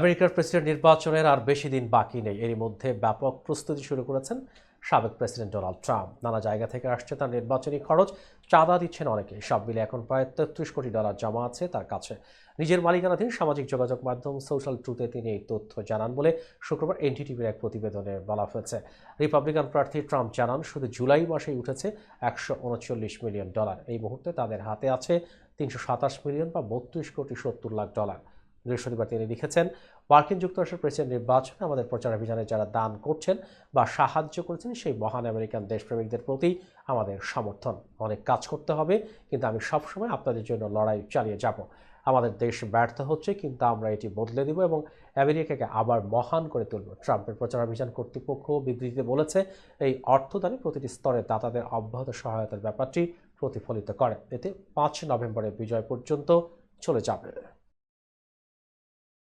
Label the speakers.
Speaker 1: আমেরিকার প্রেসিডেন্ট নির্বাচনের আর বেশি দিন বাকি নেই। এরই মধ্যে ব্যাপক প্রস্তুতি শুরু করেছেন সাবেক প্রেসিডেন্ট ডোনাল্ড ট্রাম্প। নানা জায়গা থেকে আসছে তার নির্বাচনী খরচ। চাঁদা দিচ্ছেন অনেকে। সব মিলে এখন প্রায় তেত্রিশ কোটি ডলার জমা আছে তার কাছে। নিজের মালিকানাধীন সামাজিক যোগাযোগ মাধ্যম সোশ্যাল ট্রুথে তিনি এই তথ্য জানান বলে শুক্রবার এনটিটিভির এক প্রতিবেদনে বলা হয়েছে। রিপাবলিকান প্রার্থী ট্রাম্প জানান, শুধু জুলাই মাসেই উঠেছে একশো উনচল্লিশ মিলিয়ন ডলার। এই মুহূর্তে তাদের হাতে আছে তিনশো সাতাশ মিলিয়ন বা বত্রিশ কোটি সত্তর লাখ ডলার। বৃহস্পতিবার তিনি লিখেছেন, মার্কিন যুক্তরাষ্ট্রের প্রেসিডেন্ট নির্বাচনে আমাদের প্রচারাভিযানে যারা দান করছেন বা সাহায্য করেছেন, সেই মহান আমেরিকান দেশপ্রেমিকদের প্রতি আমাদের সমর্থন। অনেক কাজ করতে হবে, কিন্তু আমি সবসময় আপনাদের জন্য লড়াই চালিয়ে যাব। আমাদের দেশ ব্যর্থ হচ্ছে, কিন্তু আমরা এটি বদলে দেব এবং আমেরিকাকে আবার মহান করে তুলব। ট্রাম্পের প্রচারাভিযান কর্তৃপক্ষ বিবৃতিতে বলেছে, এই অর্থদানে প্রতিটি স্তরে দাতাদের অব্যাহত সহায়তার ব্যাপারটি প্রতিফলিত করে। এতে পাঁচ নভেম্বরের বিজয় পর্যন্ত চলে যাবে।